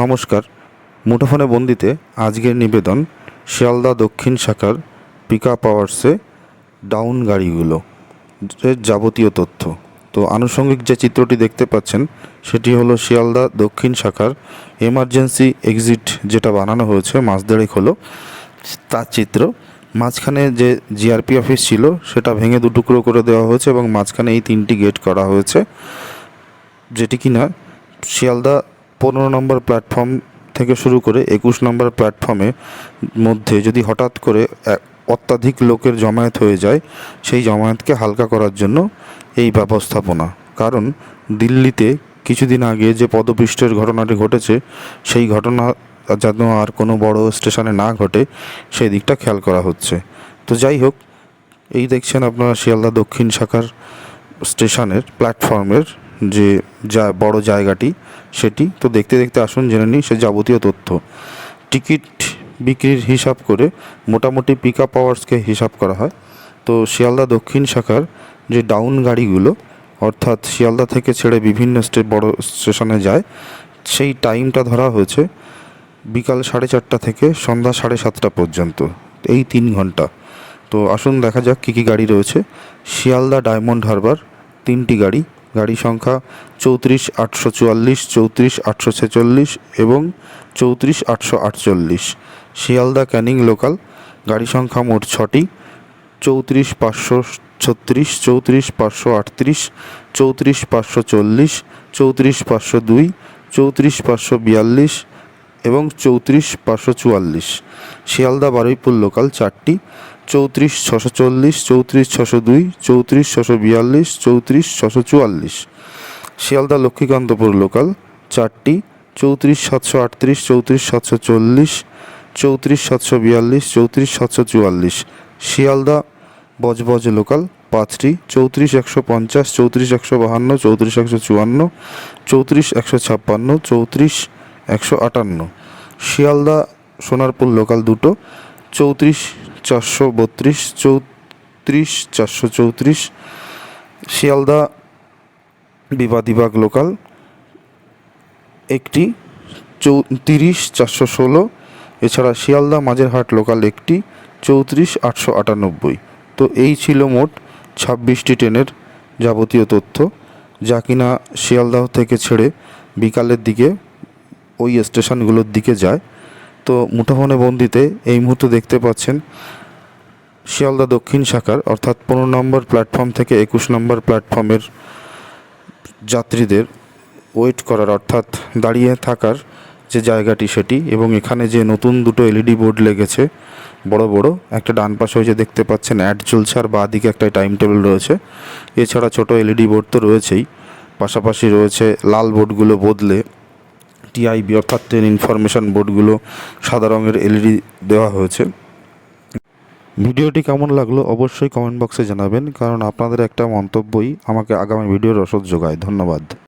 নমস্কার। মুঠোফোনে বন্দিতে আজকের নিবেদন, শিয়ালদা দক্ষিণ শাখার পিক আপ আওয়ার্সে ডাউন গাড়িগুলো যাবতীয় তথ্য। তো আনুষঙ্গিক যে চিত্রটি দেখতে পাচ্ছেন, সেটি হলো শিয়ালদা দক্ষিণ শাখার এমার্জেন্সি এক্সিট যেটা বানানো হয়েছে মাস দেড়েক হলো, তার চিত্র। মাঝখানে যে জিআরপি অফিস ছিল, সেটা ভেঙে দুটুকরো করে দেওয়া হয়েছে এবং মাঝখানে এই তিনটি গেট করা হয়েছে, যেটি কিনা শিয়ালদা পনেরো নম্বর প্ল্যাটফর্ম থেকে শুরু করে একুশ নম্বর প্ল্যাটফর্মে মধ্যে যদি হঠাৎ করে অত্যাধিক লোকের জমায়েত হয়ে যায়, সেই জমায়েতকে হালকা করার জন্য এই ব্যবস্থাপনা। কারণ দিল্লিতে কিছুদিন আগে যে পদপিষ্টের ঘটনাটি ঘটেছে, সেই ঘটনা যেন আর কোনো বড় স্টেশনে না ঘটে, সেই দিকটা খেয়াল করা হচ্ছে। তো যাই হোক, এই দেখছেন আপনারা শিয়ালদা দক্ষিণ শাখার স্টেশনের প্ল্যাটফর্মের যে যা বড় জায়গাটি, সেটি। তো দেখতে দেখতে আসুন, জেনে নিই সে যাবতীয় তথ্য। টিকিট বিক্রির হিসাব করে মোটামুটি পিক আপ আওয়ার্সকে হিসাব করা হয়। তো শিয়ালদা দক্ষিণ শাখার যে ডাউন গাড়িগুলো, অর্থাৎ শিয়ালদা থেকে ছেড়ে বিভিন্ন স্টে, বড় স্টেশনে যায়, সেই টাইমটা ধরা হয়েছে বিকাল সাড়ে চারটা থেকে সন্ধ্যা সাড়ে সাতটা পর্যন্ত। এই তিন ঘণ্টা। তো আসুন দেখা যাক কী কী গাড়ি রয়েছে। শিয়ালদা ডায়মন্ড হারবার তিনটি গাড়ি গাড়ি সংখ্যা চৌত্রিশ আটশো চুয়াল্লিশ, চৌত্রিশ আটশো ছেচল্লিশ এবং চৌত্রিশ আটশো আটচল্লিশ। শিয়ালদা ক্যানিং লোকাল, গাড়ি সংখ্যা মোট ছটি। চৌত্রিশ পাঁচশো ছত্রিশ, চৌত্রিশ পাঁচশো আটত্রিশ, চৌত্রিশ পাঁচশো চল্লিশ, চৌত্রিশ পাঁচশো দুই, চৌত্রিশ পাঁচশো বিয়াল্লিশ এবং চৌত্রিশ পাঁচশো চুয়াল্লিশ। শিয়ালদা বারুইপুর লোকাল চারটি, চৌত্রিশ ছশো চল্লিশ, চৌত্রিশ ছশো দুই, চৌত্রিশ ছশো বিয়াল্লিশ, চৌত্রিশ ছশো চুয়াল্লিশ। শিয়ালদা লক্ষ্মীকান্তপুর লোকাল চারটি, চৌত্রিশ সাতশো আটত্রিশ, চৌত্রিশ সাতশো চল্লিশ, চৌত্রিশ সাতশো বিয়াল্লিশ, চৌত্রিশ সাতশো চুয়াল্লিশ। শিয়ালদা বজবজ লোকাল পাঁচটি, চৌত্রিশ একশো পঞ্চাশ, চৌত্রিশ একশো বাহান্ন, চৌত্রিশ একশো চুয়ান্ন, চৌত্রিশ একশো ছাপ্পান্ন, চৌত্রিশ একশো আটান্ন। শিয়ালদা সোনারপুর লোকাল দুটো, চৌত্রিশ চারশো বত্রিশ, চৌত্রিশ চারশো চৌত্রিশ। শিয়ালদা বিবাদিবাগ লোকাল, একটি চৌত্রিশ চারশো ষোলো। এছাড়া শিয়ালদা মাঝেরহাট লোকাল একটি, চৌত্রিশ আটশো আটানব্বই। তো এই ছিল মোট ছাব্বিশটি ট্রেনের যাবতীয় তথ্য। যা কিনা শিয়ালদাহ থেকে ছেড়ে বিকালের দিকে ওই স্টেশনগুলোর দিকে যায়। তো মুঠোফোনে বন্দিতে এই মুহূর্তে দেখতে পাচ্ছেন শিয়ালদা দক্ষিণ শাখার, অর্থাৎ পনেরো নম্বর প্ল্যাটফর্ম থেকে একুশ নম্বর প্ল্যাটফর্মের যাত্রীদের ওয়েট করার, অর্থাৎ দাঁড়িয়ে থাকার যে জায়গাটি সেটি এবং এখানে যে নতুন দুটো এলইডি বোর্ড লেগেছে, বড় বড়, একটা ডান পাশে যে দেখতে পাচ্ছেন অ্যাড চলছে আর বাঁ দিকে একটা টাইম টেবিল রয়েছে। এছাড়া ছোট এলইডি বোর্ড তো রয়েছেই, পাশাপাশি রয়েছে লাল বোর্ডগুলো বদলে টিআইবি অর্থাৎ ট্রেন ইনফরমেশান বোর্ডগুলো সাদা রঙের এলইডি দেওয়া হয়েছে। ভিডিওটি কেমন লাগল অবশ্যই কমেন্ট বক্সে জানাবেন, কারণ আপনাদের একটা মন্তব্যই আমাকে আগামী ভিডিওর রসদ যোগায়। ধন্যবাদ।